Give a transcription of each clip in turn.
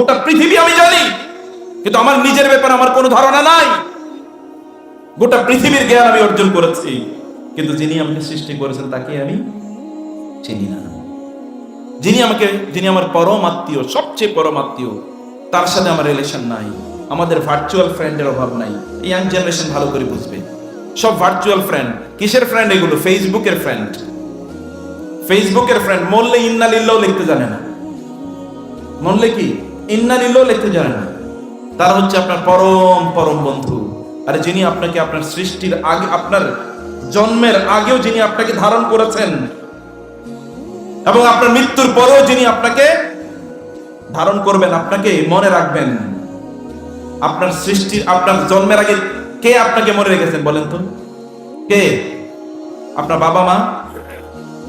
গোটা পৃথিবী আমি জানি, কিন্তু আমার নিজের ব্যাপারে আমার কোনো ধারণা নাই। গোটা পৃথিবীর জ্ঞান আমি অর্জন করেছি, কিন্তু যিনি আমাকে সৃষ্টি করেছেন তাকে আমি চিনি না। যিনি আমাকে, যিনি আমার পরম আত্মীয়, সবচেয়ে পরম আত্মীয়, তার সাথে আমার রিলেশন নাই, আমাদের ভার্চুয়াল ফ্রেন্ডের অভাব নাই। এই ইয়াং জেনারেশন ভালো করে বুঝবে। সব ভার্চুয়াল ফ্রেন্ড কিসের ফ্রেন্ড এগুলো? ফেসবুকের ফ্রেন্ড ফেসবুকের ফ্রেন্ড মরলে ইন্না লিল্লাও লিখতে জানে না। মরলে কি? ইন্না লিল্লাও লিখতে জানে না। তারা হচ্ছে আপনার পরম পরম বন্ধু। আর যিনি আপনাকে আপনার সৃষ্টির আগে, আপনার জন্মের আগেও যিনি আপনাকে ধারণ করেছেন, এবং আপনার মৃত্যুর পরেও যিনি আপনাকে ধারণ করবেন, আপনাকে মনে রাখবেন। আপনার সৃষ্টির, আপনার জন্মের আগে কে আপনাকে মনে রেখেছেন বলেন তো? কে? আপনার বাবা মা?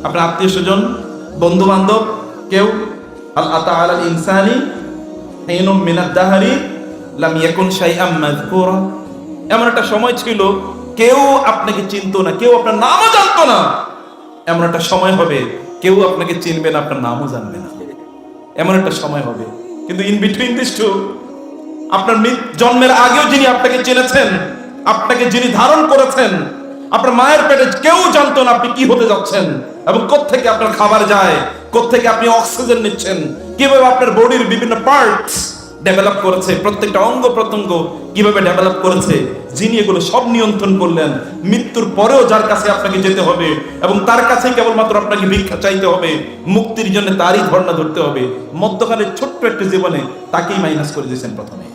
আপনার আত্মীয় স্বজন? বন্ধু বান্ধব কেউ? আল আতা আল ইনসানি? হিনুম মিনাদ দাহারি লাম ইয়াকুন শাইআম মাযকুরা। এমন একটা সময় ছিল, কেউ আপনাকে চিনতো না, কেউ আপনার নামও জানতো না। এমন একটা সময় হবে, কেউ আপনাকে চিনবে না, আপনার নামও জানবে না। এমন একটা সময় হবে। কিন্তু ইন বিটুইন দিস টু আপনার জন্মের আগেও যিনি আপনাকে চিনেছেন, আপনাকে যিনি ধারণ করেছেন, আপনার মায়ের পেটে কেউ জানতো না আপনি কি হতে যাচ্ছেন। এবং কোত্থেকে আপনার খাবার যায়? কোত্থেকে আপনি অক্সিজেন নিচ্ছেন? কীভাবে আপনার বডির বিভিন্ন পার্টস ডেভেলপ করেছে? প্রত্যেকটা অঙ্গ প্রত্যঙ্গ কীভাবে ডেভেলপ করেছে? যিনি এগুলো সব নিয়ন্ত্রণ করলেন, মৃত্যুর পরেও যার কাছে আপনাকে যেতে হবে এবং তার কাছেই কেবলমাত্র আপনাকে ভিক্ষা চাইতে হবে, মুক্তির জন্য তারই ধর্ণা ধরতে হবে। মধ্যকালের ছোট্ট একটা জীবনে তাকেই মাইনাস করে দিয়েছেন প্রথমে।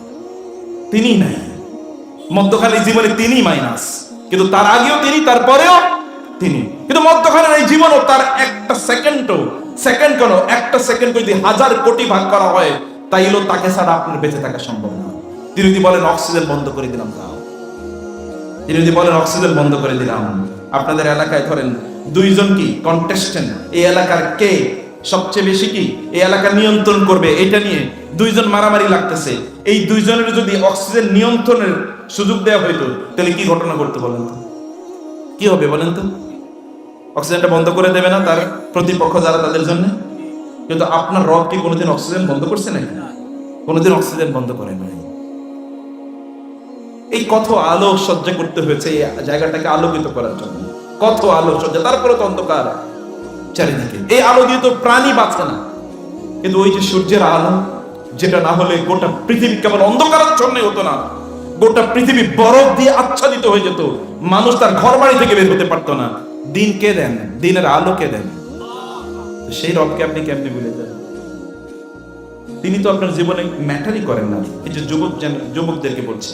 তিনি নাই। মধ্যখানের জীবনে তিনি মাইনাস কিন্তু তার আগেও তিনি, তারপরেও তিনি। কিন্তু মধ্যখানের এই জীবনও তার একটা সেকেন্ডও সেকেন্ড কেন একটা সেকেন্ড যদি হাজার কোটি ভাগ করা হয়, তাইলেও তাকে ছাড়া আপনার বেঁচে থাকা সম্ভব না। তিনি যদি বলেন, অক্সিজেন বন্ধ করে দিলাম তাও তিনি যদি বলেন, অক্সিজেন বন্ধ করে দিলাম। আপনাদের এলাকায় ধরেন, দুইজন কি কন্টেস্টেন্ট এই এলাকার কে সবচেয়ে বেশি কি? এই এলাকা নিয়ন্ত্রণ করবে, এটা নিয়ে দুইজন মারামারি লাগতেছে। এই দুইজনের যদি অক্সিজেন নিয়ন্ত্রণের সুযোগ দেওয়া হইতো, তাহলে কি ঘটনা করতে বলেন তো? কি হবে বলেন তো? অক্সিজেনটা বন্ধ করে দেবে না তার প্রতিপক্ষ যারা তাদের জন্য? কিন্তু আপনার রব কি কোনোদিন অক্সিজেন বন্ধ করছে নাকি? কোনোদিন অক্সিজেন বন্ধ করে নাই। এই কত আলো সহ্য করতে হয়েছে এই জায়গাটাকে আলোকিত করার জন্য। কত আলো সহ্য তারপরে তো অন্ধকার। চারিদিকে। এই আলো দিয়ে তো প্রাণী বাঁচে না। কিন্তু ওই যে সূর্যের আলো, যেটা না হলে গোটা পৃথিবী কেবল অন্ধকারাচ্ছন্ন হতো না। গোটা পৃথিবী বরফ দিয়ে আচ্ছাদিত হয়ে যেত। মানুষ তার ঘর বাড়ি থেকে বের হতে পারতো না। দিন কে দেন? দিনের আলো কে দেন? সেই রবকে আপনি কেমনি ভুলে যান তিনি তো আপনার জীবনে ম্যাটারই করেন না। এই যে যুবক জন- যুবকদেরকে বলছি,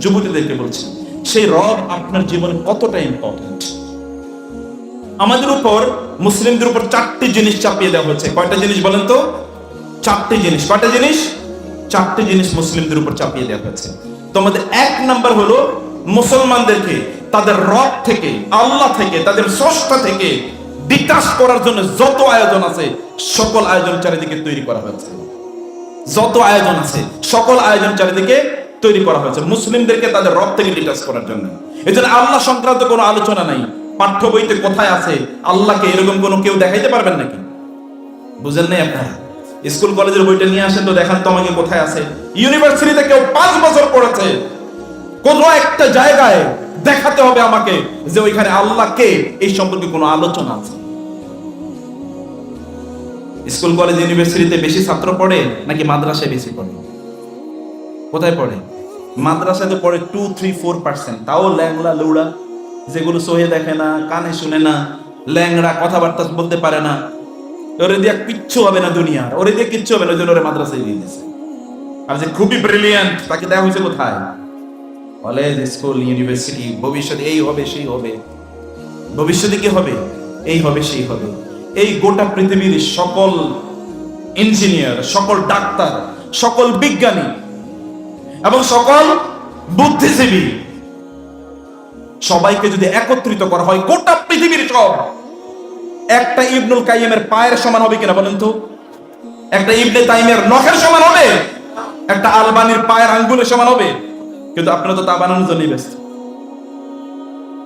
যুবতীদেরকে বলছি, সেই রব আপনার জীবনে কতটা ইম্পর্টেন্ট আমাদের উপর, মুসলিমদের উপর চারটি জিনিস চাপিয়ে দেওয়া হচ্ছে কয়টা জিনিস বলেন তো? চারটি জিনিস। কয়টা জিনিস? চারটি জিনিস মুসলিমদের উপর চাপিয়ে দেওয়া হয়েছে। তোমাদের এক নাম্বার হলো মুসলমানদেরকে, তাদের রব থেকে, আল্লাহ থেকে, তাদের স্রষ্টা থেকে বিকাশ করার জন্য যত আয়োজন আছে, সকল আয়োজন চারিদিকে তৈরি করা হয়েছে। যত আয়োজন আছে, সকল আয়োজন চারিদিকে তৈরি করা হয়েছে, মুসলিমদেরকে তাদের রব থেকে ডিটাচ করার জন্য। এই জন্য আল্লাহ সংক্রান্ত কোনো আলোচনা নাই। পাঠ্য বইতে কোথায় আছে, আল্লাহকে এরকম কোনো কেউ দেখাইতে পারবেন নাকি? বুঝেন নাই আপনারা? স্কুল কলেজের বইটা নিয়ে আসেন তো দেখান তো আমাকে কোথায় আছে। ইউনিভার্সিটিতে কেউ পাঁচ বছর পড়েছে কোনো একটা জায়গায় দেখাতে হবে আমাকে যে ওইখানে আল্লাহ কে? এই সম্পর্কে কোনো আলোচনা আছে? স্কুল, কলেজ, ইউনিভার্সিটিতে বেশি ছাত্র পড়ে নাকি মাদ্রাসায় বেশি পড়ে? কোথায় পড়ে? মাদ্রাসায় তো পড়ে টু থ্রি ফোর পার্সেন্ট তাও ল্যাংলা লৌড়া, যেগুলো সহে দেখে না, কানে শুনে না, ল্যাংড়া কথাবার্তা বলতে পারে না। ওরে দিয়ে কিচ্ছু হবে না দুনিয়ার। ওরে দিয়ে কিচ্ছু হবে না, ওই জন্য ওরে মাদ্রাসায় দিয়ে দিয়েছে। আর যে খুবই ব্রিলিয়ান্ট তাকে দেওয়া হয়েছে কোথায়? কলেজ, স্কুল, ইউনিভার্সিটি, ভবিষ্যতে এই হবে, সেই হবে। ভবিষ্যতে কি হবে? এই হবে, সেই হবে। এই গোটা পৃথিবীর সকল ইঞ্জিনিয়ার, সকল ডাক্তার, সকল বিজ্ঞানী এবং সকল বুদ্ধিজীবী সবাইকে যদি একত্রিত করা হয়, গোটা পৃথিবীর সব, একটা ইবনুল কাইমের পায়ের সমান হবে কিনা বলেন তো? একটা ইবনে তাইমের নখের সমান হবে? একটা আলবানির পায়ের আঙ্গুলের সমান হবে? কিন্তু আপনারা তো তা বানানোর জন্যই ব্যস্ত।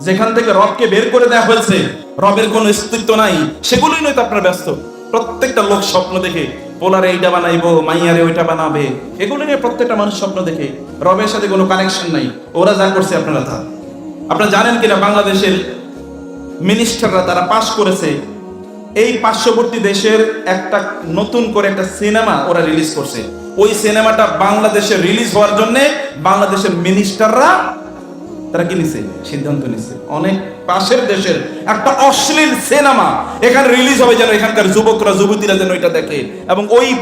যেখান থেকে রবকে বের করে দেওয়া হয়েছে, রবের কোনো অস্তিত্ব নাই, সেগুলোই নয় তো আপনারা ব্যস্ত। প্রত্যেকটা লোক স্বপ্ন দেখে, পোলারে এইটা বানাইবো, মাইয়ারে ওইটা বানাবে এগুলো নিয়ে প্রত্যেকটা মানুষ স্বপ্ন দেখে। রবের সাথে কোনো কানেকশন নাই, ওরা যা করছে আপনারা তা। আপনারা জানেন কিনা বাংলাদেশের মিনিস্টাররা তারা পাশ করেছে, এই পার্শ্ববর্তী দেশের একটা নতুন করে একটা সিনেমা ওরা রিলিজ করছে। ওই সিনেমাটা বাংলাদেশে রিলিজ হওয়ার জন্য বাংলাদেশের মিনিস্টাররা তারা কি নিছে? সিদ্ধান্ত নিছে। অনেক পাশের দেশের একটা অশ্লীল সিনেমা এখানে রিলিজ হবে যেন এখানকার যুবকরা, যুবতীরা যেন এটা দেখে এবং ওই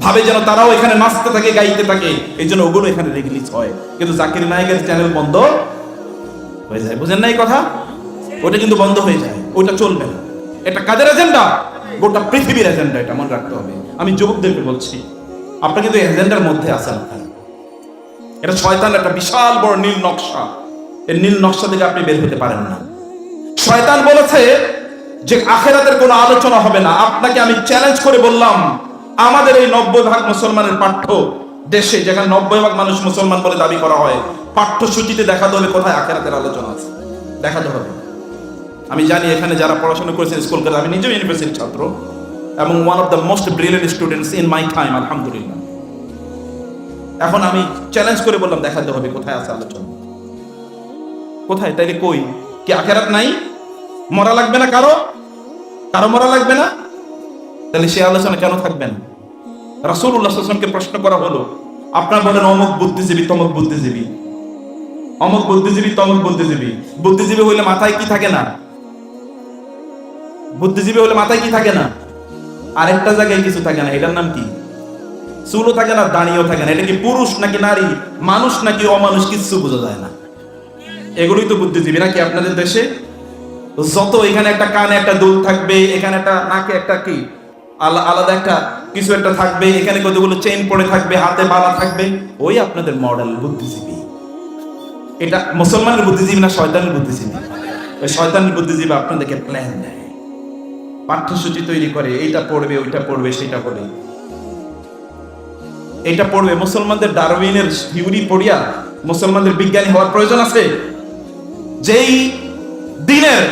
ভাবে যেন তারাও এখানে নাচতে থাকে, গাইতে থাকে, এই জন্য ওগুলো এখানে রিলিজ হয়। কিন্তু জাকির নায়কের চ্যানেল বন্ধ হয়ে যায়। বুঝেন না এই কথা? ওটা কিন্তু বন্ধ হয়ে যায়। ওটা চলবে না। এটা কাদের এজেন্ডা? গোটা পৃথিবীর এজেন্ডা এটা। মনে রাখতে হবে। আমি যুবকদেরকে বলছি আপনারা কিন্তু এজেন্ডার মধ্যে আপনারা এটা শয়তান একটা বিশাল বড় নীল নকশা। এই নীল নকশা থেকে আপনি বের হতে পারেন না। শয়তান বলেছে যে আখেরাতের কোনো আলোচনা হবে না। আপনাকে আমি চ্যালেঞ্জ করে বললাম, আমাদের এই নব্বই ভাগ মুসলমানের পাঠ্য দেশে, যেখানে নব্বই ভাগ মানুষ মুসলমান বলে দাবি করা হয়, পাঠ্যসূচিতে দেখাতে হবে কোথায় আখেরাতের আলোচনা আছে। দেখাতে হবে। আমি জানি এখানে যারা পড়াশোনা করেছেন স্কুল করে আমি নিজেও ইউনিভার্সিটির ছাত্র। এবং one of the most brilliant students in my time আলহামদুলিল্লাহ এখন আমি চ্যালেঞ্জ করে বললাম দেখাতে হবে কোথায় আছে আলোচনা। কোথায়? তাইলে কই? কি আখেরাত নাই? মরা লাগবে না কারও? কারও মরা লাগবে না? তাহলে সে আলোচনা কেন থাকবে না? রাসূলুল্লাহকে প্রশ্ন করা হলো, আপনার বলেন, অমুক বুদ্ধিজীবী, তমক বুদ্ধিজীবী। অমুক বুদ্ধিজীবী, তমক বুদ্ধিজীবী। বুদ্ধিজীবী হইলে মাথায় কি থাকে না? বুদ্ধিজীবী হলে মাথায় কি থাকে না? আরেকটা জায়গায় কিছু থাকে না, এটার নাম কি? চুলও থাকে না দাঁড়িয়েও থাকে না। এটা কি পুরুষ নাকি নারী? মানুষ নাকি অমানুষ? কিচ্ছু বোঝা যায় না। এগুলোই তো বুদ্ধিজীবী, নাকি আপনাদের দেশে? যত এখানে একটা কানে একটা দুল থাকবে, এখানে একটা নাকে একটা কি? আলা- আলাদা একটা কিছু একটা থাকবে, এখানে কতগুলো চেইন পড়ে থাকবে, হাতে বালা থাকবে, ওই আপনাদের মডেল বুদ্ধিজীবী। এটা মুসলমানের বুদ্ধিজীবী না শয়তানের বুদ্ধিজীবী? ওই শয়তানের বুদ্ধিজীবী আপনাদেরকে প্ল্যান দেয়। পাঠ্যসূচি তৈরি করে, এইটা পড়বে, ওইটা পড়বে, সেটা পড়বে এটা পড়বে, মুসলমানদের ডারউইনের থিওরি পড়িয়া মুসলমানদের বিজ্ঞানী হওয়ার প্রয়োজন আছে? যেই দিনের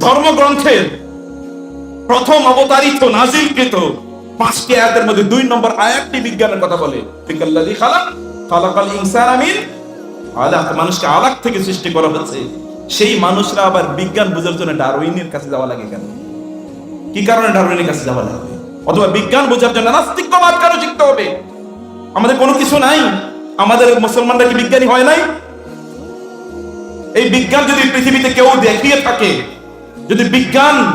ধর্মগ্রন্থের প্রথম অবতারিত নাজিলকৃত পাঁচটি আয়াতের মধ্যে দুই নম্বর আয়াতটি বিজ্ঞানের কথা বলে। খালাক, খালাকাল ইনসানা মিন, আলাক। মানুষকে আলাক থেকে সৃষ্টি করা হয়েছে সেই মানুষরা আবার বিজ্ঞান বোঝার জন্য ডারউইনের কাছে যাওয়া লাগে কেন? কি কারণে ডারউইনের কাছে যাওয়া লাগবে অথবা বিজ্ঞান বোঝার জন্য নাস্তিক্যবাদ কেন শিখতে হবে? আমাদের কোনো কিছু নাই। আমাদের মুসলমানরা কি বিজ্ঞানী হয় নাই? এই বিজ্ঞান যদি পৃথিবীতে কেউ দেখিয়ে থাকে, যদি বিজ্ঞান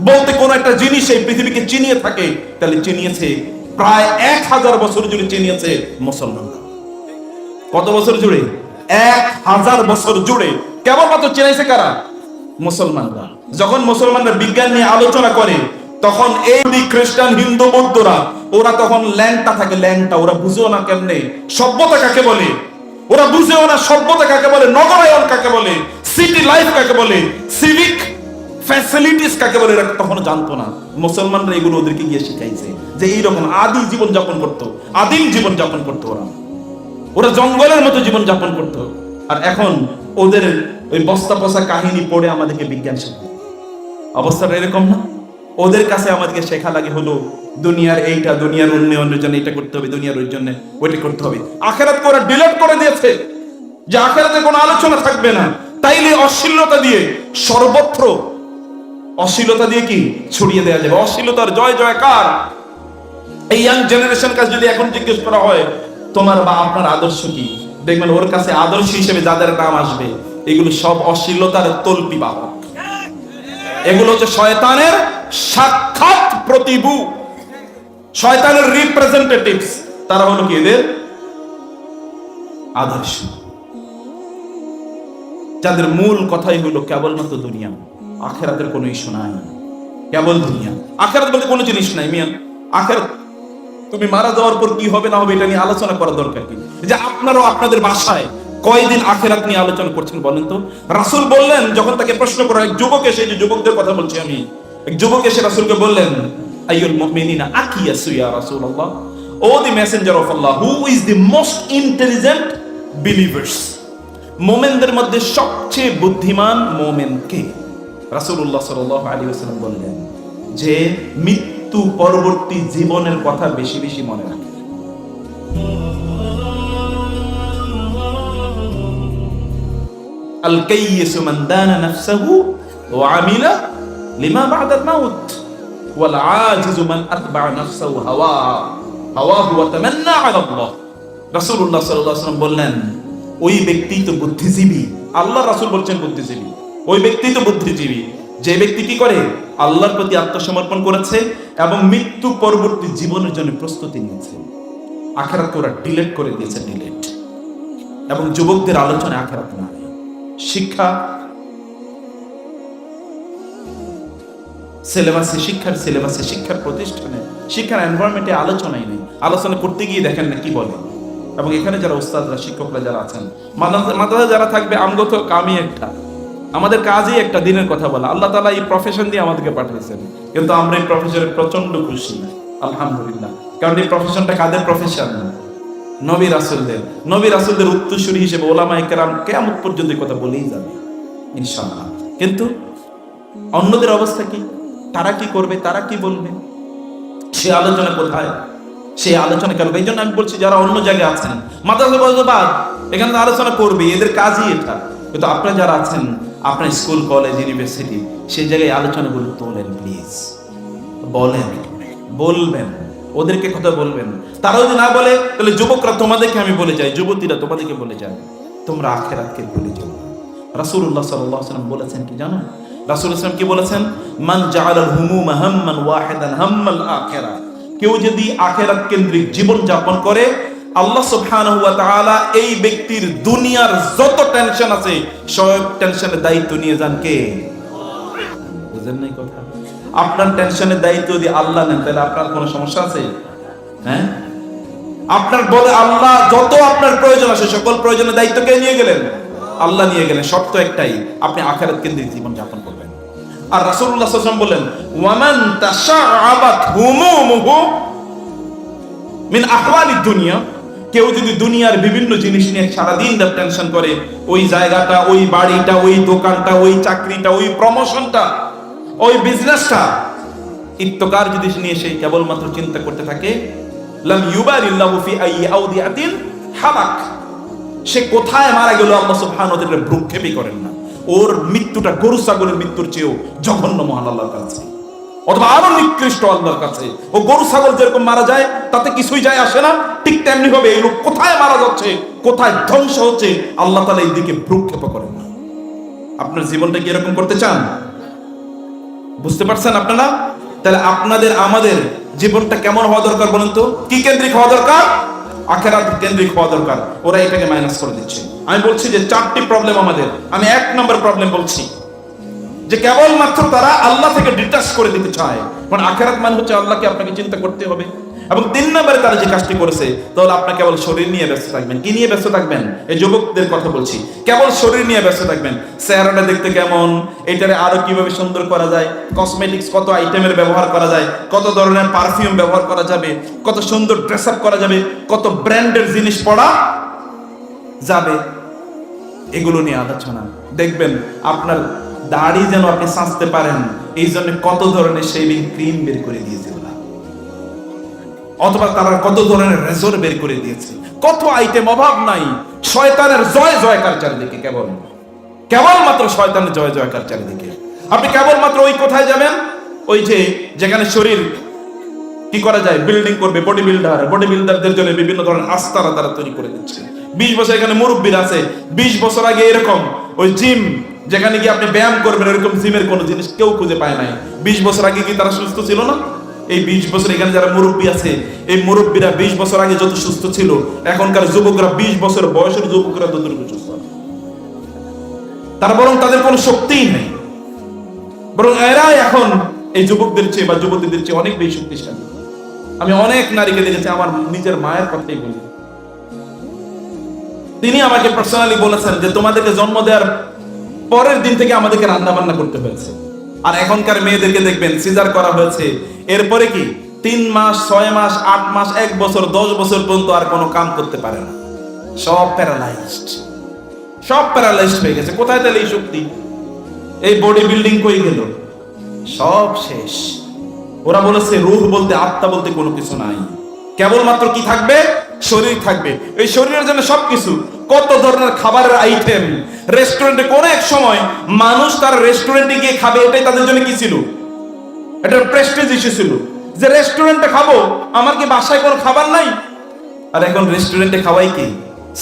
বলতে কোন একটা জিনিস এই পৃথিবীকে চিনিয়ে থাকে, তাহলে চিনিয়েছে প্রায় এক হাজার বছর জুড়ে চিনিয়েছে মুসলমানরা। কত বছর জুড়ে? এক হাজার বছর জুড়ে কেবলমাত্র চিনাইছে কারা? মুসলমানরা। যখন মুসলমানরা বিজ্ঞান নিয়ে আলোচনা করে, তখন এই খ্রিস্টান, হিন্দু, বৌদ্ধরা, ওরা তখন ল্যাংটা থাকে, ল্যাংটা। ওরা বুঝেও না কেমনে? সভ্যতা কাকে বলে? ওরা বুঝেও না সভ্যতা কাকে বলে, নগরায়ন কাকে বলে সিটি লাইফ কাকে বলে সিভিক ফ্যাসিলিটিস কাকে বলে, এরা তখনও জানতো না। মুসলমানরা এগুলো ওদেরকে গিয়ে শিখাইছে যে এইরকম আদি জীবন যাপন করতো, আদিম জীবন যাপন করতো ওরা। ওরা জঙ্গলের মতো জীবন যাপন করতো। আর এখন ওদের ওই বস্তা পচা কাহিনী পড়ে আমাদেরকে বিজ্ঞান শেখায়। অবস্থাটা এরকম না? ওদের কাছে আমাদেরকে শেখা লাগে হলো, দুনিয়ার এইটা, দুনিয়ার উন্নয়নের জন্য এটা করতে হবে, দুনিয়ার ওই জন্য ওইটা করতে হবে। আখেরাত করে ডিলেট করে দিয়েছে। যে আখেরাতে কোনো আলোচনা থাকবে না। তাইলে অশ্লীলতা দিয়ে সর্বত্র, অশ্লীলতা দিয়ে কি ছড়িয়ে দেওয়া যাবে? অশ্লীলতার জয় জয়কার। এই ইয়াং জেনারেশন কাছে যদি এখন জিজ্ঞেস করা হয় তোমার বা আপনার আদর্শ কি? দেখবেন ওর কাছে আদর্শ হিসেবে যাদের নাম আসবে, এগুলো সব অশ্লীলতার তল্পি বাহক এগুলো হচ্ছে শয়তানের সাক্ষাৎ প্রতিভু। শয়তানের রিপ্রেজেন্টেটিভস তারা হলো কি এদের? আদর্শ। যাদের মূল কথাই হলো কেবলমাত্র দুনিয়া। আখেরাতের কোনো ইস্যু নাই। কেবল দুনিয়া। আখেরাত বলতে কোনো জিনিস নাই মিয়া আখেরাত তুমি মারা যাওয়ার পর কি হবে না হবে এটা নিয়ে আলোচনা করা দরকার কি? যে আপনারাও আপনাদের বাসায় কয়দিন আখেরাত নিয়ে আলোচনা করছেন বলেন তো? রাসূল বললেন, যখন তাকে প্রশ্ন করা এক যুবক এসে, যে যুবকদের কথা বলছি আমি, এক যুবক এসে রাসূলকে বললেন, আইয়ুল মুমিনিনা ইয়া O the messenger of Allah, who is the most intelligent believers? মোমেনদের মধ্যে সবচেয়ে বুদ্ধিমান মোমেন কে? রাসূলুল্লাহ সাল্লাল্লাহু আলাইহি ওয়াসাল্লাম বললেন যে মিথ্যা মৃত্যু পরবর্তী জীবনের কথা বেশি বেশি মনে রাখে। আল মাউত, ওয়াল আজিজু মান আতবা নাফসাহু হাওয়া হাওয়াহু ওয়া তামান্না আলা আল্লাহ রাসূলুল্লাহ সাল্লাল্লাহু আলাইহি ওয়াসাল্লাম বললেন, ওই ব্যক্তি তো বুদ্ধিজীবী। আল্লাহ রাসূল বলছেন বুদ্ধিজীবী। ওই ব্যক্তি তো বুদ্ধিজীবী। যে ব্যক্তি কি করে? আল্লাহর প্রতি আত্মসমর্পণ করেছে এবং মৃত্যু পরবর্তী জীবনের জন্য প্রস্তুতি নিয়েছে। আখেরাতকে ওরা ডিলেট করে দিয়েছে ডিলেট এবং যুবকদের আলোচনা আখেরাত নাই। শিক্ষা সিলেবাসে শিক্ষার সিলেবাসে শিক্ষার প্রতিষ্ঠানে, শিক্ষার এনভায়রনমেন্টে আলোচনাই নেই। আলোচনা করতে গিয়ে দেখেন না কি বলে। এবং এখানে যারা ওস্তাদরা শিক্ষকরা যারা আছেন, মাদ্রাসা যারা থাকবে আমগত কামই একটা। আমাদের কাজই একটা দিনের কথা বলা। আল্লাহ তালা এই প্রফেশন দিয়ে আমাদেরকে পাঠিয়েছেন। কিন্তু আমরা এই প্রফেশনে প্রচণ্ড খুশি। আলহামদুলিল্লাহ। কারণ এই প্রফেশনটা কাদের প্রফেশন নবী রাসুলদের। নবী রাসুলদের উত্তরসূরি হিসেবে ওলামা কেরাম কেমন পর্যন্ত কথা বলেই যাবে, ইনশাআল্লাহ। কিন্তু অন্যদের অবস্থা কি? তারা কি করবে? তারা কি বলবে? সে আলোচনা কোথায়? সেই আলোচনা কেন? এই জন্য আমি বলছি, যারা অন্য জায়গায় আছেন মাদ্রাসা এখানে আলোচনা করবে, এদের কাজই এটা। কিন্তু আপনারা যারা আছেন আপনার স্কুল, কলেজ ইউনিভার্সিটি সেই জায়গায় আলোচনাগুলো তোলেন প্লিজ বলেন, বলবেন, ওদেরকে কথা বলবেন। তারা যদি না বলে, তাহলে যুবকরা তোমাদেরকে আমি বলে যাই, যুবতীরা তোমাদেরকে বলে যায় তোমরা আখেরাতকে ভুলে যাও রাসূলুল্লাহ সাল্লাল্লাহু আলাইহি ওয়াসাল্লাম বলেছেন কি জানো? রাসূল ইসলাম কি বলেছেন? মান জাআলাল হুমুম হাম্মান ওয়াহিদান, হাম্মাল আখিরা কেউ যদি আখেরাত কেন্দ্রিক জীবন যাপন করে আল্লাহ সুবহানাহু ওয়া তাআলা এই ব্যক্তির দুনিয়ার যত টেনশন আছে, সব টেনশনের দায়িত্ব নিয়ে যান কে? বুঝেন নাই কথা? আপনার টেনশনের দায়িত্ব যদি আল্লাহ নেন, তাহলে আপনার কোনো সমস্যা আছে? হ্যাঁ? আপনার বলে আল্লাহ যত আপনার প্রয়োজন আছে, সকল প্রয়োজনের দায়িত্ব কে নিয়ে গেলেন? আল্লাহ নিয়ে গেলেন। শর্ত একটাই, আপনি আখেরাত কেন্দ্রিক জীবন যাপন করবেন। আর রাসূলুল্লাহ সাল্লাল্লাহু আলাইহি ওয়াসাল্লাম বলেন, ওয়ামান তাশাআবাত হুমুমুহু মিন আহওয়ালি দুনিয়া। কেউ যদি দুনিয়ার বিভিন্ন জিনিস নিয়ে সারাদিন তার টেনশন করে, ওই জায়গাটা, ওই বাড়িটা, ওই দোকানটা, ওই চাকরিটা, ওই প্রমোশনটা ওই বিজনেসটা ইত্তকার যদি নিয়ে সে কেবলমাত্র চিন্তা করতে থাকে, লাম ইউবালিল্লাহু ফি আউদিয়াতিন হালাক। সে কোথায় মারা গেল আল্লাহ সুবহানাহু ওয়া তাআলা ভ্রুক্ষেপই করেন না। ওর মৃত্যুটা গরু ছাগলের মৃত্যুর চেয়েও জঘন্য মহান আল্লাহর কাছে। অথবা আরও নিকৃষ্ট আল্লাহর কাছে। ও গরু ছাগল যেরকম মারা যায়, তাতে কিছুই যায় আসে না। ঠিক তেমনি ভাবে এই লোক কোথায় মারা যাচ্ছে, কোথায় ধ্বংস হচ্ছে, আল্লাহ তালা এই দিকে ভ্রুক্ষেপ করেন আপনার জীবনটা কি এরকম করতে চান? বুঝতে পারছেন আপনারা? তাহলে আপনাদের, আমাদের জীবনটা কেমন হওয়া দরকার বলুন তো? কি কেন্দ্রিক হওয়া দরকার? আখেরাত কেন্দ্রিক হওয়া দরকার। ওরা এটাকে মাইনাস করে দিচ্ছে। আমি বলছি যে চারটি প্রবলেম আমাদের। আমি এক নম্বর প্রবলেম বলছি। যে কেবলমাত্র তারা আল্লাহ থেকে ডিটাচ করে দিতে চায়। কারণ আখেরাত মানে হচ্ছে আল্লাহকে আপনাকে চিন্তা করতে হবে। এবং তিন নম্বরে তারা যে কাজটি করেছে, তাহলে আপনার কেবল শরীর নিয়ে ব্যস্ত থাকবেন। কি নিয়ে ব্যস্ত থাকবেন? এই যুবকদের কথা বলছি। কেবল শরীর নিয়ে ব্যস্ত থাকবেন। চেহারাটা দেখতে কেমন? এটারে আরও কীভাবে সুন্দর করা যায়? কসমেটিক্স কত আইটেমের ব্যবহার করা যায়? কত ধরনের পারফিউম ব্যবহার করা যাবে? কত সুন্দর ড্রেস আপ করা যাবে? কত ব্র্যান্ডের জিনিস পড়া যাবে? এগুলো নিয়ে আলোচনা। দেখবেন, আপনার দাড়ি যেন আপনি সাঁচতে পারেন এই জন্য কত ধরনের শেভিং ক্রিম বের করে দিয়েছে। ওরা অথবা তারা কত ধরনের রেজর বের করে দিয়েছে? কত আইটেম অভাব নাই। শয়তানের জয় জয়কার চারিদিকে, কেবল। কেবলমাত্র শয়তানের জয় জয়কার চারিদিকে। আপনি কেবলমাত্র ওই কোথায় যাবেন? ওই যে, যেখানে শরীর কি করা যায়? বিল্ডিং করবে বডি বিল্ডার বডি বিল্ডারদের জন্য বিভিন্ন ধরনের আস্তারা তারা তৈরি করে দিচ্ছে। বিশ বছর এখানে মুরব্বীর আছে। বিশ বছর আগে এরকম, ওই জিম যেখানে গিয়ে আপনি ব্যায়াম করবেন, এরকম জিমের কোনো জিনিস কেউ খুঁজে পায় নাই। বিশ বছর আগে কি তারা সুস্থ ছিল না? এই বিশ বছর এখানে যারা মুরব্বী আছে, এই মুরব্বীরা বিশ বছর আগে যত সুস্থ ছিল, এখনকার যুবকরা বিশ বছর বয়সের যুবকরা ততটুকু সুস্থ। তারা বরং তাদের কোনো শক্তিই নেই। বরং এরাই এখন এই যুবকদের চেয়ে বা যুবতীদের চেয়ে অনেক বেশি শক্তিশালী। আমি অনেক নারীকে দেখেছি, আমার নিজের মায়ের কথাই বলি। তিনি আমাকে পার্সোনালি বলেছেন যে, তোমাদেরকে জন্ম দেওয়ার পরের দিন থেকে আমাদেরকে রান্না বান্না করতে হয়েছে। আর এখনকার মেয়েদেরকে দেখবেন, সিজার করা হয়েছে। এরপরে কি? তিন মাস, ছয় মাস, আট মাস, এক বছর, দশ বছর পর্যন্ত আর কোনো কাম করতে পারে না। সব প্যারালাইজড সব প্যারালাইজড হয়ে গেছে। কোথায় তাহলে এই শক্তি? এই বডি বিল্ডিং কই গেল? সব শেষ। ওরা বলেছে, রুহ বলতে, আত্মা বলতে কোনো কিছু নাই। কেবলমাত্র কি থাকবে? শরীর থাকবে। এই শরীরের জন্য সবকিছু। কত ধরনের খাবারের আইটেম রেস্টুরেন্টে কোন এক সময় মানুষ তার রেস্টুরেন্টে গিয়ে খাবে, এটাই তাদের জন্য কি ছিল? এটা প্রেস্টিজ ইস্যু ছিল। যে রেস্টুরেন্টে খাব, আমার কি বাসায় কোনো খাবার নাই? আর এখন রেস্টুরেন্টে খাওয়াই কি?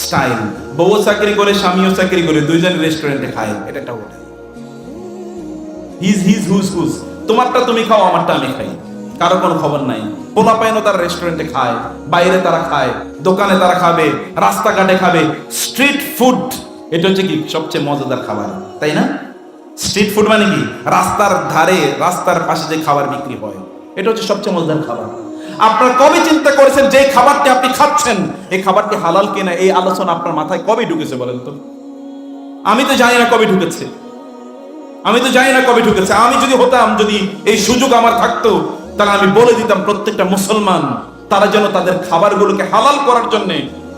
স্টাইল বউ চাকরি করে, স্বামীও চাকরি করে, দুইজন রেস্টুরেন্টে খায়, এটা একটা hotel his his whose whose তোমারটা তুমি খাও, আমারটা আমি খাই। কারও কোনো খবর নাই। পোলা পাইনও তারা রেস্টুরেন্টে খায়, বাইরে তারা খায়, দোকানে তারা খাবে, রাস্তাঘাটে খাবে। স্ট্রিট ফুড এটা হচ্ছে কি? সবচেয়ে মজাদার খাবার, তাই না? স্ট্রিট ফুড মানে কি? রাস্তার ধারে, রাস্তার পাশে যে খাবার বিক্রি হয়, এটা হচ্ছে সবচেয়ে মজাদার খাবার। আপনার কবে চিন্তা করেছেন যে খাবারটি আপনি খাচ্ছেন? এই খাবারটি হালাল কিনা? এই আলোচনা আপনার মাথায় কবে ঢুকেছে বলেন তো? আমি তো জানি না কবে ঢুকেছে। আমি তো জানি না কবে ঢুকেছে। আমি যদি হতাম, যদি এই সুযোগ আমার থাকতো তাহলে আমি বলে দিতাম, প্রত্যেকটা মুসলমান, তারা যেন তাদের খাবারগুলোকে হালাল করার জন্য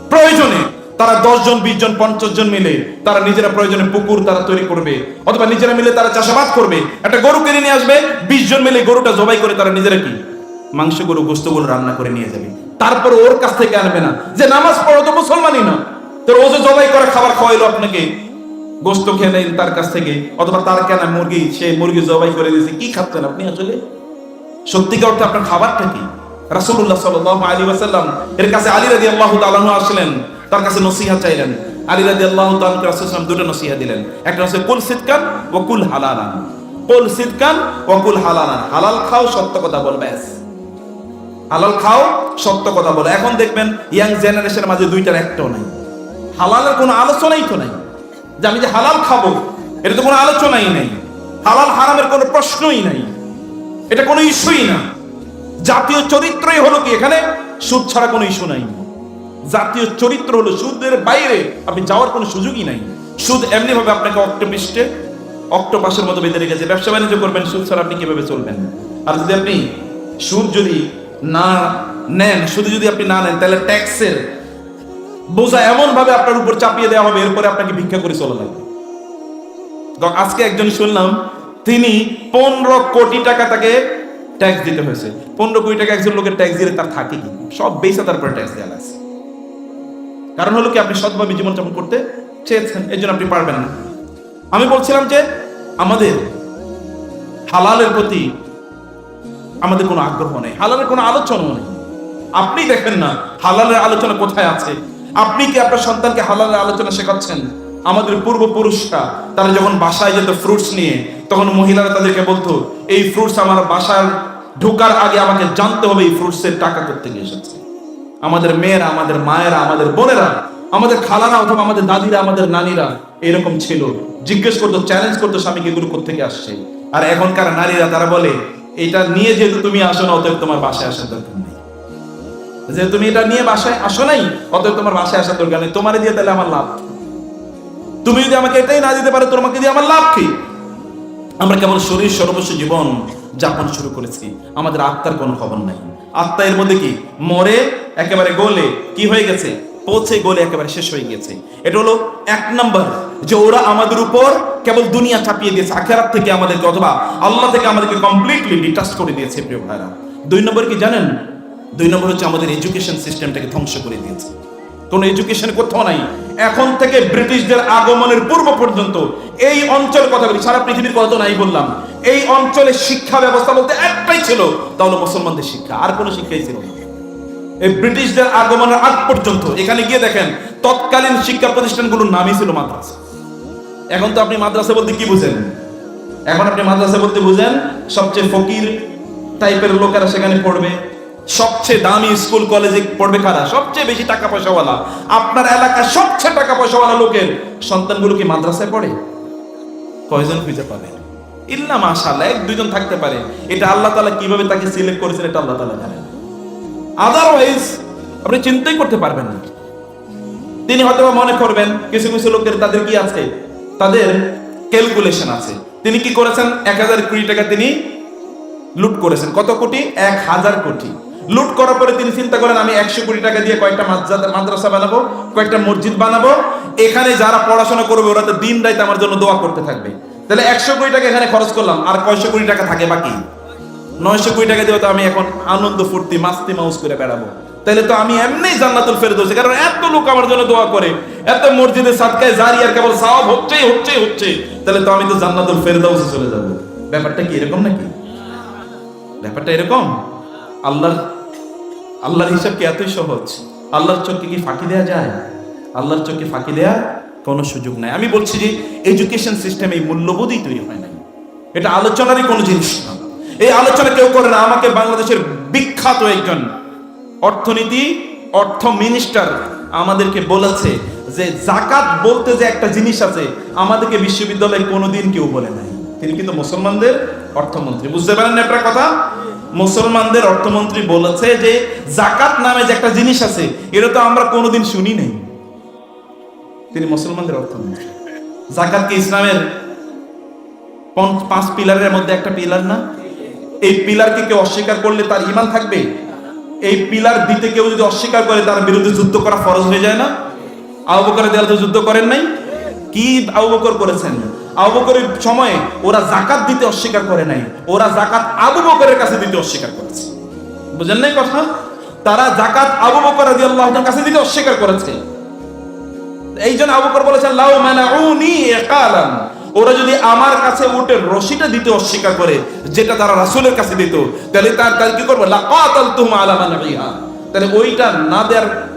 প্রয়োজনে তারা দশ জন বিশ জন পঞ্চাশ জন মিলে তারা নিজেরা প্রয়োজনে পুকুর তারা তৈরি করবে, অথবা নিজেরা মিলে তারা চাষাবাদ করবে। একটা গরু কিনে নিয়ে আসবে বিশ জন মিলে গরুটা জবাই করে তারা নিজেরা কি? মাংস গরু গোস্ত গরু রান্না করে নিয়ে যাবে। তারপর ওর কাছ থেকে আনবে না। যে নামাজ পড়ো তো মুসলমানই না। তোর ও যে জবাই করে খাবার খাওয়াইলো আপনাকে গোস্ত খেয়ে নেন তার কাছ থেকে, অথবা তার কেনা মুরগি, সে মুরগি জবাই করে দিয়েছে, কি খাচ্ছেন আপনি আসলে? সত্যিকার অর্থে আপনার খাবারটা কি? রাসূলুল্লাহ সাল্লাল্লাহু আলাইহি ওয়াসাল্লাম এর কাছে আলী রাদিয়াল্লাহু তাআলা আসলেন, তার কাছে নসিহা চাইলেন। আলী রাদিয়াল্লাহু তাআলা রাসূলুল্লাহ দুটো নসিহা দিলেন। একটা হচ্ছে, কুল সিদকান ওয়া কুল হালালান। কুল সিদকান ওয়া কুল হালালান। হালাল খাও, সত্য কথা বল, ব্যাস। হালাল খাও, সত্য কথা বলো। এখন দেখবেন, ইয়াং জেনারেশনের মাঝে দুইটার একটাও নাই। হালালের কোনো আলোচনাই তো নাই। যে আমি যে হালাল খাব এটা তো কোনো আলোচনাই নেই। হালাল হারামের কোনো প্রশ্নই নাই। এটা কোনো ইস্যুই না। জাতীয় চরিত্রই হলো কি এখানে? সুদ ছাড়া কোনো ইস্যু নাই। জাতীয় চরিত্র হলো সুদের বাইরে আপনি যাওয়ার কোনো সুযোগই নাই। সুদ এমনি ভাবে আপনাকে অক্টোপিস্টে অক্টোপাসের মতো বেঁধে রেখেছে। ব্যবসা বাণিজ্য করবেন, সুদ ছাড়া আপনি কীভাবে চলবেন? আর যদি আপনি সুদ যদি না নেন শুধু যদি আপনি না নেন, তাহলে ট্যাক্সের বোঝা এমন ভাবে আপনার উপর চাপিয়ে দেওয়া হবে, এরপরে আপনাকে ভিক্ষা করে চলা লাগবে আজকে একজন শুনলাম তিনি পনেরো কোটি টাকা তাকে ট্যাক্স দিতে হয়েছে। পনেরো কোটি টাকা একজন লোকের ট্যাক্স দিলে তার থাকে কি? সব বেসে তারপরে ট্যাক্স দেওয়া লাগছে কারণ হলো কি, আপনি সৎভাবে জীবনযাপন করতে চেয়েছেন এই জন্য আপনি পারবেন না। আমি বলছিলাম যে, আমাদের হালালের প্রতি আমাদের কোনো আগ্রহ নেই, হালালের কোনো আলোচনাও নেই। আপনি দেখেন না, হালালের আলোচনা কোথায় আছে? আপনি কি আপনার সন্তানকে হালালের আলোচনা শেখাচ্ছেন? আমাদের পূর্বপুরুষরা তারা যখন বাসায় যেত ফ্রুটস নিয়ে, তখন মহিলারা তাদেরকে বলতো, এই ফ্রুটস আমার বাসার ঢোকার আগে আমাকে জানতে হবে এই ফ্রুটসের টাকা করতে গিয়ে এসেছে। আমাদের মেয়েরা, আমাদের মায়েরা, আমাদের বোনেরা, আমাদের খালারা অথবা আমাদের দাদিরা, আমাদের নানিরা এরকম ছিল। জিজ্ঞেস করতো চ্যালেঞ্জ করতো স্বামীকে এগুলো থেকে আসছে। আর এখনকার নারীরা তারা বলে, এটা নিয়ে যেহেতু তুমি আসো না, অতএব তোমার বাসায় আসার দরকার নেই। যে তুমি এটা নিয়ে বাসায় আসো নাই, অতএব তোমার বাসায় আসার দরকার নেই। তোমার দিয়ে তাহলে আমার লাভ? তুমি যদি আমাকে এটাই না দিতে পারো, তোমাকে দিয়ে আমার লাভ কি? আমরা কেবল শরীর সর্বস্ব জীবন যাপন শুরু করেছি। আমাদের আত্মার কোনো খবর নাই। আত্মা এর মধ্যে কি? মরে, একেবারে গোলে, কি হয়ে গেছে? পৌঁছে গোলে একেবারে শেষ হয়ে গেছে। এটা হলো এক নাম্বার, যে ওরা আমাদের উপর কেবল দুনিয়া চাপিয়ে দিয়েছে, আখেরাত থেকে আমাদেরকে, অথবা আল্লাহ থেকে আমাদেরকে কমপ্লিটলি ডিটাচ করে দিয়েছে, প্রিয় ভাইরা দুই নম্বর কি জানেন? দুই নম্বর হচ্ছে আমাদের এডুকেশন সিস্টেমটাকে ধ্বংস করে দিয়েছে। কোনো এডুকেশন কোথাও নাই। এখন থেকে ব্রিটিশদের আগমনের পূর্ব পর্যন্ত এই অঞ্চল কথা বলি, সারা পৃথিবীর কথা তো নাই বললাম। এই অঞ্চলে শিক্ষা ব্যবস্থা বলতে একটাই ছিল তা হলো মুসলমানদের শিক্ষা, আর কোনো শিক্ষাই ছিল না। এই ব্রিটিশদের আগমনের আগ পর্যন্ত, এখানে গিয়ে দেখেন, তৎকালীন শিক্ষা প্রতিষ্ঠানগুলোর নামই ছিল মাদ্রাসা। এখন তো আপনি মাদ্রাসা বলতে কি বুঝেন? এখন আপনি মাদ্রাসা বলতে বুঝেন, সবচেয়ে ফকির টাইপের লোকেরা সেখানে পড়বে। সবচেয়ে দামি স্কুল, কলেজে পড়বে কারা? সবচেয়ে বেশি টাকা পয়সাওয়ালা। আপনার এলাকার সবচেয়ে টাকা পয়সাওয়ালা লোকের সন্তানগুলো কি মাদ্রাসায় পড়ে? কয়জন খুঁজে পাবে? ইল্লা মাশাআল্লাহ, এক দুইজন থাকতে পারে। এটা আল্লাহ তাআলা কীভাবে তাকে সিলেক্ট করেছেন, এটা আল্লাহ তাআলা জানেন। আদারওয়াইজ আপনি চিন্তাই করতে পারবেন না। তিনি হয়তো মনে করবেন, কিছু কিছু লোকের তাদের কি আছে? তাদের ক্যালকুলেশন আছে। তিনি কি করেছেন? এক হাজার কোটি টাকা তিনি লুট করেছেন। কত কোটি? এক হাজার কোটি। লুট করার পরে তিনি চিন্তা করেন, আমি একশো কোটি টাকা দিয়ে কয়েকটা মাদ্রাসা- বানাবো, কয়েকটা মসজিদ বানাবো। এখানে যারা পড়াশোনা করবে, ওরা তো দিন রাত আমার জন্য দোয়া করতে থাকবে। তাহলে একশো কোটি টাকা এখানে খরচ করলাম, আর কয়শো কোটি টাকা থাকে বাকি? নয়শো কোটি টাকা দিয়ে তো আমি এখন আনন্দ ফুর্তি, মাস্তি মাউস করে বেড়াবো। তাহলে তো আমি এমনি জান্নাতুল ফেরদৌসে, কারণ এত লোক আমার জন্য দোয়া করে, এত মসজিদে সাদকায় জারি, আর কেবল সাওয়াব হচ্ছেই হচ্ছেই হচ্ছে। তাহলে তো আমি তো জান্নাতুল ফেরদৌসে চলে যাব। ব্যাপারটা কি এরকম নাকি? ব্যাপারটা এরকম? আল্লাহর আল্লাহর হিসাব কি এতই সহজ? আল্লাহর চোখে কি ফাঁকি দেয়া যায়? আল্লাহর চোখে ফাঁকি দেয়া কোনো সুযোগ নাই। আমি বলছি যে এডুকেশন সিস্টেম এই মূল্যবোধই তৈরি হয় নাই। এটা আলোচনারই কোনো জিনিস না। এই আলোচনা কেউ করে না। আমাকে বাংলাদেশের বিখ্যাত একজন অর্থনীতি, অর্থ মিনিস্টার আমাদেরকে বলেছে যে, জাকাত বলতে যে একটা জিনিস আছে, আমাদেরকে বিশ্ববিদ্যালয়ে কোনোদিন কেউ বলে নাই। তিনি কিন্তু মুসলমানদের অর্থমন্ত্রী। বুঝতে পারেন না একটা কথা? মুসলমানদের অর্থমন্ত্রী বলেছে যে জাকাত নামে যে একটা জিনিস আছে, এটা তো আমরা কোনোদিন শুনি নাই। তিনি মুসলমানদের অর্থমন্ত্রী। জাকাত কি ইসলামের পাঁচ পিলারের মধ্যে একটা পিলার না? এই পিলারকে কেউ অস্বীকার করলে তার ইমান থাকবে? এই পিলার দিতে কেউ যদি অস্বীকার করে, তার বিরুদ্ধে যুদ্ধ করা ফরজ হয়ে যায় না? আবু বকরের দেয়াল যুদ্ধ করেন নাই? কি আবু বকর করেছেন? আবু বকরের সময়ে ওরা জাকাত দিতে অস্বীকার করে নাই। ওরা জাকাত আবু বকরের কাছে দিতে অস্বীকার করেছে। বুঝেন নাই কথা? তারা জাকাত আবু বকর কাছে দিতে অস্বীকার করেছে। এই জন্য আবু বকর বলেছেন, লাউ মানাউনি ইকালান। ওরা যদি আমার কাছে উঠে রশিটা দিতে অস্বীকার করে, যেটা তারা রাসূলের কাছে দিত, তাহলে তার তার কি করবে? লাকাতালতুহুম আলা মানইহা তাহলে ওইটা না দেওয়ার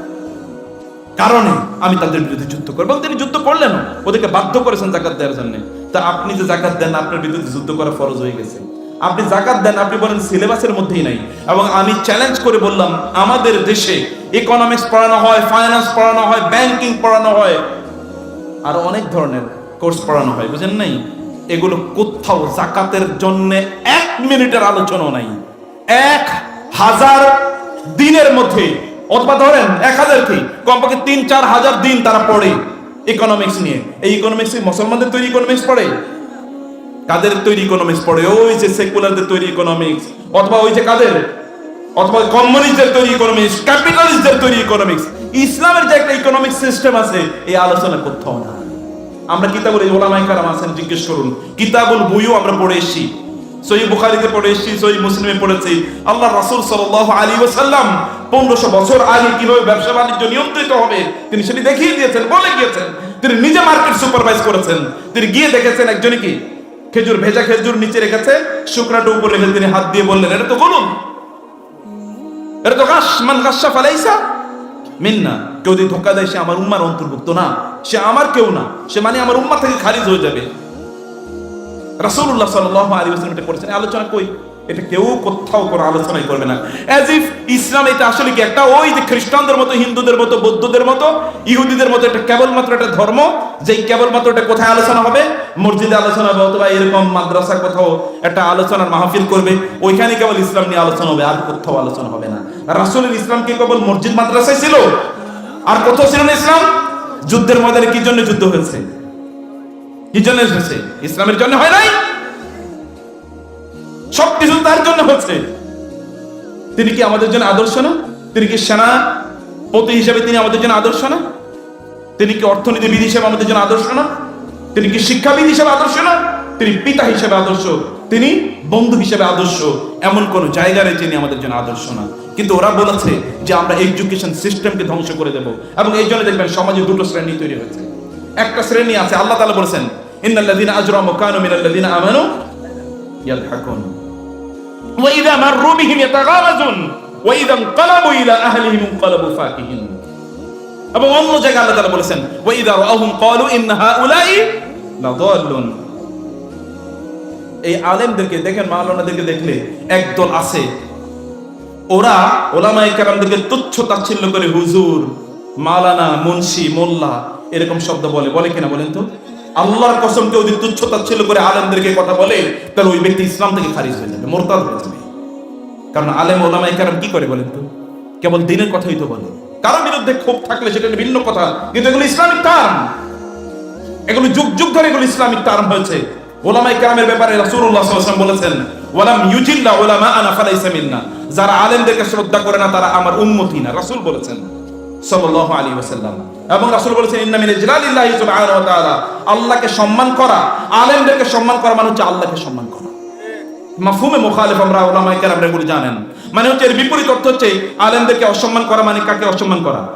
কারণে আমি তাদের বিরুদ্ধে যুদ্ধ করব এবং তিনি যুদ্ধ করলেন। ওদেরকে বাধ্য করেছেন জাকাত দেওয়ার জন্য। তা আপনি যে জাকাত দেন, আপনার বিরুদ্ধে যুদ্ধ করা ফরজ হয়ে গেছে। আপনি জাকাত দেন, আপনি বলেন সিলেবাসের মধ্যেই নাই। এবং আমি চ্যালেঞ্জ করে বললাম, আমাদের দেশে ইকোনমিক্স পড়ানো হয় ফাইন্যান্স পড়ানো হয় ব্যাংকিং পড়ানো হয়, আর অনেক ধরনের কোর্স পড়ানো হয়, বুঝেন নাই? এগুলো কোথাও জাকাতের জন্য এক মিনিটের আলোচনা নাই। এক হাজার দিনের মধ্যে অথবা ধরেন এক হাজার কি, কমপক্ষে তিন, চার হাজার দিন তারা পড়ে ইকোনমিক্স নিয়ে। এই ইকোনমিক্স মুসলমানদের তৈরি ইকোনমিক্স পড়ে? কাদের তৈরি ইকোনমিক্স পড়ে? ওই যে সেকুলারদের তৈরি ইকোনমিক্স অথবা ওই যে কাদের? অথবা কমিউনিস্টদের তৈরি ইকোনমিক্স ক্যাপিটালিস্টদের তৈরি ইকোনমিক্স ইসলামের যে একটা ইকোনমিক সিস্টেম আছে, এই আলোচনা কোথাও না আমরা কিতাবুল ওলামাই কারাম আছেন, জিজ্ঞেস করুন, কিতাবুল বইও আমরা পড়ে এসেছি। সহি বুখারীতে পড়ে এসেছি, সহি মুসলিমে পড়েছি। আল্লাহ রাসূল আলাইহি ওয়াসাল্লাম 1500 বছর আগে কীভাবে ব্যবসা বাণিজ্য নিয়ন্ত্রিত হবে, তিনি সেটি দেখিয়ে দিয়েছেন, বলে গিয়েছেন। তিনি নিজে মার্কেট সুপারভাইজ করেছেন। তিনি গিয়ে দেখেছেন একজনই কি? খেজুর, ভেজা খেজুর নিচে রেখেছে, শুকনাটা উপরে রেখে তিনি হাত দিয়ে বললেন, এটা তো বলুন এটা তো গাছ মান গাছা ফালাইসা। মিন্না, কেউ যদি ধোকা দেয়, সে আমার উম্মার অন্তর্ভুক্ত না। সে আমার কেউ না। সে মানে আমার উম্মা থেকে খারিজ হয়ে যাবে। রাসূলুল্লাহ সাল্লাল্লাহু আলাইহি করেছেন। আলোচনা কই? এটা কেউ কোথাও কোনো আলোচনাই করবে না। অ্যাজ ইফ ইসলাম এটা আসলে কি একটা, ওই যে খ্রিস্টানদের মতো, হিন্দুদের মতো, বৌদ্ধদের মতো, ইহুদিদের মতো, এটা কেবলমাত্র একটা ধর্ম, যেই কেবলমাত্র এটা কোথায় আলোচনা হবে? মসজিদে আলোচনা হবে অথবা এরকম মাদ্রাসা কোথাও একটা আলোচনার মাহফিল করবে, ওইখানে কেবল ইসলাম নিয়ে আলোচনা হবে, আর কোথাও আলোচনা হবে না। রাসূলের ইসলাম কি কেবল মসজিদ মাদ্রাসায় ছিল? আর কোথাও ছিল না ইসলাম? যুদ্ধের ময়দানে কি জন্য যুদ্ধ হয়েছে? কি জন্য এসেছে? ইসলামের জন্য হয় নাই? সবকিছু তার জন্য হচ্ছে। তিনি কি আমাদের জন্য আদর্শ না? তিনি কি সেনাপতি হিসেবে তিনি আমাদের জন্য আদর্শ না? তিনি কি অর্থনীতিবিদ হিসেবে আমাদের জন্য আদর্শ না? তিনি কি শিক্ষাবিদ হিসেবে আদর্শ না? তিনি পিতা হিসেবে আদর্শ। তিনি বন্ধু হিসেবে আদর্শ। এমন কোন জায়গা নেই যিনি আমাদের জন্য আদর্শ না। কিন্তু ওরা বলেছে যে আমরা এডুকেশন সিস্টেমকে ধ্বংস করে দেব। এবং এই জন্য দেখবেন সমাজে দুটো শ্রেণি তৈরি হয়েছে। একটা শ্রেণি আছে, আল্লাহ তালা বলেছেন, ইন্নাল্লাযীনা আজরামু কানু মিনাল্লাযীনা আমানু ইয়াদহাকুন ওয়াইদা ওয়াইদা ইনকালাবু ইলা আহলিহিম ইনকালাবু ফাকিহিন। এবং অন্য জায়গায় আল্লাহ তাআলা বলেছেন ওয়াইদা রাআহুম ক্বালু হাউলাই এই আলেমদেরকে দেখেন, মাওলানাদেরকে দেখলে একদল আছে। ওরা ওলামায়ে কেরামদেরকে তুচ্ছ তাচ্ছিল্য করে, হুজুর মালানা মুন্সি, মোল্লা, এরকম শব্দ বলে। বলে কিনা বলেন তো? আল্লাহর কসম কেউ যদি তুচ্ছ তাচ্ছিল্য করে আলেমদেরকে কথা বলে, তাহলে ওই ব্যক্তি ইসলাম থেকে খারিজ হয়ে যাবে, মোরতাদ হয়ে যাবে। কারণ আলেম ওলামায়ে কেরাম কি করে বলেন তো? কেবল দিনের কথাই তো বলে। কারও বিরুদ্ধে ক্ষোভ থাকলে সেটা একটা ভিন্ন কথা। কিন্তু এগুলো ইসলামিক টার্ম। এগুলো যুগ যুগ ধরে এগুলো ইসলামিক টার্ম হয়েছে। ওলামাই কেরামের ব্যাপারে রাসূলুল্লাহ সাল্লাল্লাহু আলাইহি বলেছেন, ওয়ালাম ইউজিল্লা উলামা আনা ফালাইসা মিন্না। যারা আলেমদেরকে শ্রদ্ধা করে না, তারা আমার উম্মতি না। রাসূল বলেছেন। সাল্লাল্লাহু আলাইহি ওয়াসাল্লাম। এবং রাসূল বলেছেন, ইন্না সুবহানাহু ওয়া তাআলা। আল্লাহকে সম্মান করা, আলেমদেরকে সম্মান করা মানে হচ্ছে আল্লাহকে সম্মান করা। মাফহুমে মুখালিফ আমরা ওলামায়ে কেরামরা এগুলি জানেন। মানে হচ্ছে এর বিপরীত অর্থ হচ্ছে আলেমদেরকে অসম্মান করা মানে কাকে অসম্মান করা।